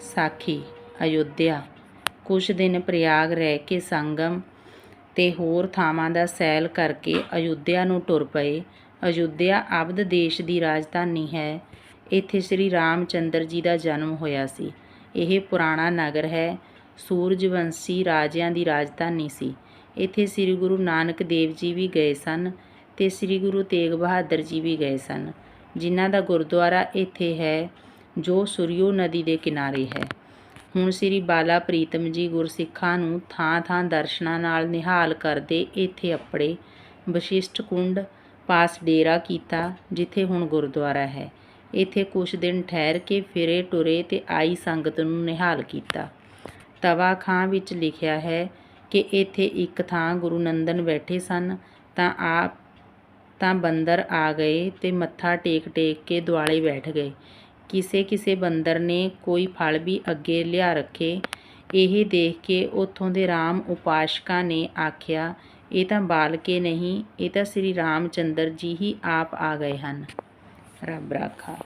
ਸਾਖੀ, ਅਯੁੱਧਿਆ। ਕੁਝ ਦਿਨ ਪ੍ਰਯਾਗ ਰਹਿ ਕੇ ਸੰਗਮ ਤੇ ਹੋਰ ਥਾਵਾਂ ਦਾ ਸੈਲ ਕਰਕੇ ਅਯੁੱਧਿਆ ਨੂੰ ਟੁਰ ਪਏ। ਅਯੁੱਧਿਆ ਅਵਧ ਦੇਸ਼ ਦੀ ਰਾਜਧਾਨੀ ਹੈ। ਇੱਥੇ ਸ੍ਰੀ ਰਾਮਚੰਦਰ ਜੀ ਦਾ ਜਨਮ ਹੋਇਆ ਸੀ। ਇਹ ਪੁਰਾਣਾ ਨਗਰ ਹੈ। ਸੂਰਜਵੰਸ਼ੀ ਰਾਜਿਆਂ ਦੀ ਰਾਜਧਾਨੀ ਸੀ। ਇੱਥੇ ਸ੍ਰੀ ਗੁਰੂ ਨਾਨਕ ਦੇਵ ਜੀ ਵੀ ਗਏ ਸਨ ਤੇ ਸ੍ਰੀ ਗੁਰੂ ਤੇਗ ਬਹਾਦਰ ਜੀ ਵੀ ਗਏ ਸਨ। ਜਿਨ੍ਹਾਂ ਦਾ ਗੁਰਦੁਆਰਾ ਇੱਥੇ ਹੈ। ਜੋ ਸੁਰਿਓ ਨਦੀ ਦੇ ਕਿਨਾਰੇ ਹੈ। ਹੁਣ ਸ੍ਰੀ ਬਾਲਾ ਪ੍ਰੀਤਮ ਜੀ ਗੁਰਸਿੱਖਾਂ ਨੂੰ ਥਾਂ-ਥਾਂ ਦਰਸ਼ਨਾਂ ਨਾਲ ਨਿਹਾਲ ਕਰਦੇ ਇੱਥੇ ਆਪਣੇ ਵਸ਼ਿਸ਼ਟ ਕੁੰਡ ਪਾਸ ਡੇਰਾ ਕੀਤਾ, ਜਿੱਥੇ ਹੁਣ ਗੁਰਦੁਆਰਾ ਹੈ। ਇੱਥੇ ਕੁਝ ਦਿਨ ਠਹਿਰ ਕੇ ਫਿਰੇ ਟੁਰੇ ਤੇ ਆਈ ਸੰਗਤ ਨੂੰ ਨਿਹਾਲ ਕੀਤਾ। ਤਵਾ ਖਾਂ ਵਿੱਚ ਲਿਖਿਆ ਹੈ ਕਿ ਇੱਥੇ ਇੱਕ ਥਾਂ ਗੁਰੂ ਨੰਦਨ ਬੈਠੇ ਸਨ, ਤਾਂ ਆਪ ਤਾਂ ਬੰਦਰ ਆ ਗਏ ਤੇ ਮੱਥਾ ਟੇਕ ਟੇਕ ਕੇ ਦੁਆਲੇ ਬੈਠ ਗਏ। ਕਿਸੇ ਕਿਸੇ ਬੰਦਰ ਨੇ ਕੋਈ ਫਲ ਵੀ ਅੱਗੇ ਲਿਆ ਰੱਖੇ। ਇਹ ਦੇਖ ਕੇ ਉੱਥੋਂ ਦੇ ਰਾਮ ਉਪਾਸ਼ਕਾਂ ਨੇ ਆਖਿਆ, ਇਹ ਤਾਂ ਬਾਲਕੇ ਨਹੀਂ, ਇਹ ਤਾਂ ਸ੍ਰੀ ਰਾਮ ਚੰਦਰ ਜੀ ਹੀ ਆਪ ਆ ਗਏ ਹਨ। ਰੱਬ ਰਾਖਾ।